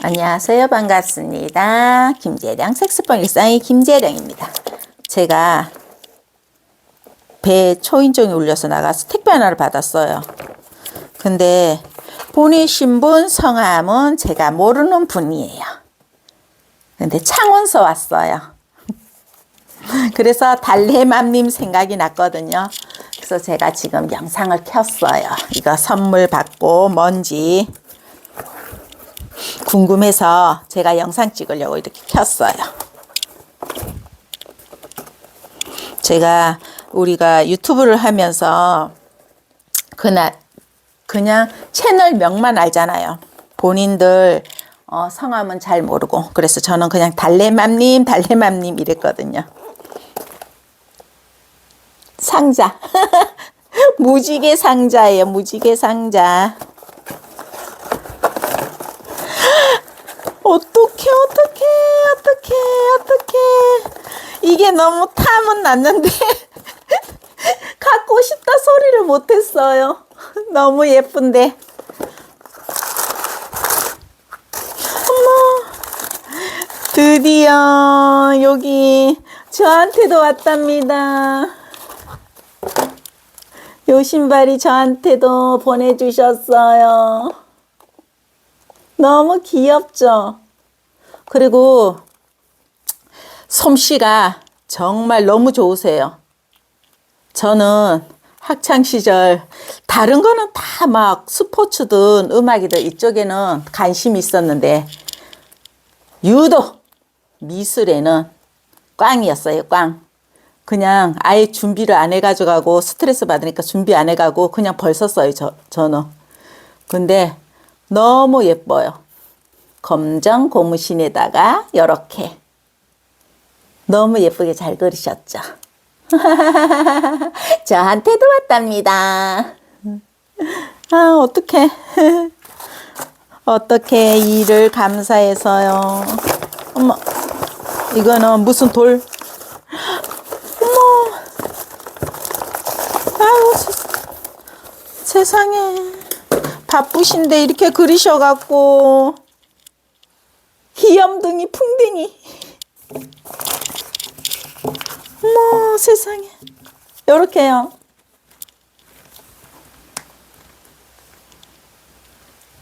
안녕하세요. 반갑습니다. 김재령 색스폰 일상의 김재령입니다. 제가 배 초인종이 울려서 나가서 택배 하나를 받았어요. 근데 보내신 분 성함은 제가 모르는 분이에요. 근데 창원서 왔어요. 그래서 달래맘님 생각이 났거든요. 그래서 제가 지금 영상을 켰어요. 이거 선물 받고 뭔지 궁금해서 제가 영상 찍으려고 이렇게 켰어요. 제가 우리가 유튜브를 하면서 그날 그냥 채널 명만 알잖아요. 본인들 어, 성함은 잘 모르고 그래서 저는 그냥 달래맘님 달래맘님 이랬거든요. 상자 무지개 상자예요. 무지개 상자. 어떡해 어떡해 어떡해 어떡해 이게 너무 탐은 났는데 갖고 싶다 소리를 못했어요. 너무 예쁜데. 어머 드디어 여기 저한테도 왔답니다. 요 신발이 저한테도 보내주셨어요. 너무 귀엽죠? 그리고 솜씨가 정말 너무 좋으세요. 저는 학창 시절 다른 거는 다 막 스포츠든 음악이든 이쪽에는 관심이 있었는데 유독 미술에는 꽝이었어요, 꽝. 그냥 아예 준비를 안 해가지고 가고 스트레스 받으니까 준비 안 해가고 그냥 벌 썼어요, 저, 저는. 근데 너무 예뻐요. 검정 고무신에다가 이렇게 너무 예쁘게 잘 그리셨죠. 저한테도 왔답니다. 아, 어떡해. 어떻게 일을 감사해서요. 어머, 이거는 무슨 돌. 어머, 아유, 세, 세상에. 바쁘신데 이렇게 그리셔갖고 귀염둥이 풍뎅이 어머 세상에. 요렇게요.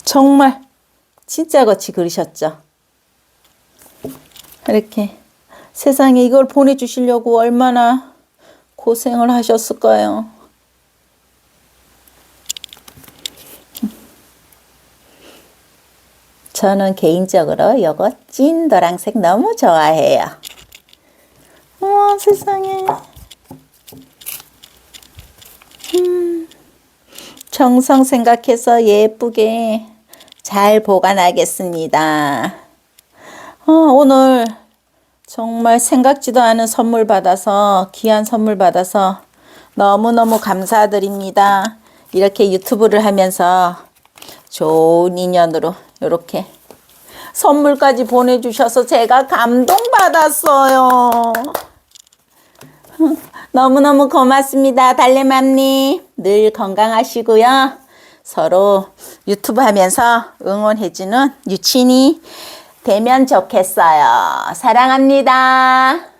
정말 진짜 같이 그리셨죠? 이렇게 세상에 이걸 보내주시려고 얼마나 고생을 하셨을까요. 저는 개인적으로 요거 찐 노란색 너무 좋아해요. 우와 세상에. 음, 정성 생각해서 예쁘게 잘 보관하겠습니다. 어, 오늘 정말 생각지도 않은 선물 받아서 귀한 선물 받아서 너무너무 감사드립니다. 이렇게 유튜브를 하면서 좋은 인연으로 이렇게 선물까지 보내주셔서 제가 감동받았어요. 너무너무 고맙습니다. 달래맘님. 늘 건강하시고요. 서로 유튜브 하면서 응원해주는 유친이 되면 좋겠어요. 사랑합니다.